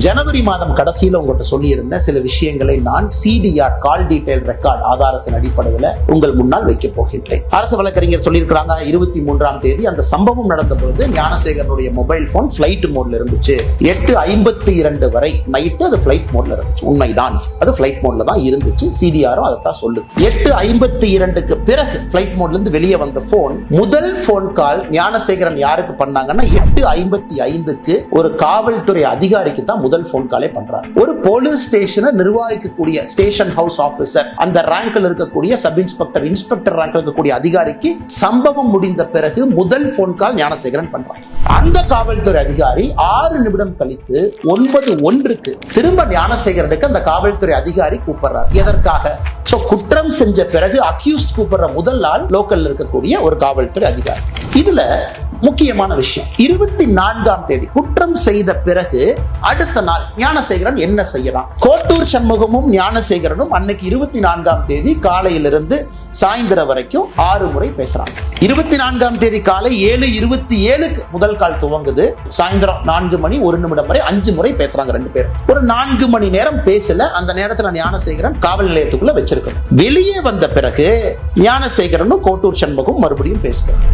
ஜனவரி மாதம் கடைசியில உங்கள்கிட்ட சொல்லியிருந்த சில விஷயங்களை நான் சிடிஆர் கால் டீடைல் ரெக்கார்ட் ஆதாரத்தின் அடிப்படையில் உங்கள் முன்னால் வைக்க போகின்றேன். அரசு வழக்கறிஞர் சொல்லியிருக்கிறாங்க இருபத்தி மூன்றாம் தேதி அந்த சம்பவம் நடந்த பொழுது ஞானசேகரனுடைய மொபைல் போன் பிளைட் மோட்ல இருந்துச்சு. எட்டு ஐம்பத்தி இரண்டு வரை நைட்டு அது பிளைட் மோட்ல இருந்துச்சு. உண்மைதான். அது பிளைட் மோட்ல தான் இருந்துச்சு. சிடிஆரும் அதைத்தான் சொல்லு எட்டு ஐம்பத்தி இரண்டுக்கு பிறகு பிளைட் மோட்ல இருந்து வெளியே வந்த போன் முதல் போன் கால் ஞானசேகரன் யாருக்கு பண்ணாங்கன்னா எட்டு ஐம்பத்தி ஐந்துக்கு ஒரு காவல்துறை அதிகாரிக்கு தான் முதல் போன் காலே பண்றார். ஒரு போலீஸ் ஸ்டேஷனை நிர்வகிக்கக்கூடிய ஸ்டேஷன் ஹவுஸ் ஆபீசர் அந்த ரேங்க்ல இருக்கக்கூடிய சப் இன்ஸ்பெக்டர் இன்ஸ்பெக்டர் ரேங்க்ல இருக்கக்கூடிய அதிகாரிக்கு சம்பவம் முடிந்த பிறகு முதல் போன் கால் ஞானசேகரன் பண்றான் அந்த காவல்துறை அதிகாரி ஆறு நிமிடம் கழித்து ஒன்பது ஒன்றுக்கு திரும்ப ஞானசேகரனுக்கு அந்த காவல்துறை அதிகாரி கூப்பிடுறார். எதற்காக? சோ குற்றம் செஞ்ச பிறகு அக்யூஸ்ட் கூப்பிடுற முதல் ஆள் லோக்கல்ல இருக்கக்கூடிய ஒரு காவல்துறை அதிகாரி. இதுல முக்கியமான விஷயம். இருபத்தி நான்காம் தேதி குற்றம் செய்த பிறகு அடுத்த நாள் ஞானசேகரன் என்ன செய்யலாம் கோட்டூர் சண்முகமும் ஞானசேகரனும் அன்னைக்கு இருபத்தி நான்காம் தேதி காலையிலிருந்து சாயந்தரம் வரைக்கும் ஆறு முறை பேசுறாங்க. இருபத்தி நான்காம் தேதி காலை ஏழு இருபத்தி ஏழுக்கு முதல் கால் துவங்குது. சாயந்தரம் நான்கு மணி ஒரு நிமிடம் வரை அஞ்சு முறை பேசுறாங்க ரெண்டு பேரும். ஒரு நான்கு மணி நேரம் பேசல அந்த நேரத்துல ஞானசேகரன் காவல் நிலையத்துக்குள்ள வச்சிருக்கணும். வெளியே வந்த பிறகு ஞானசேகரனும் கோட்டூர் சண்முகம் மறுபடியும் பேசுகிறார்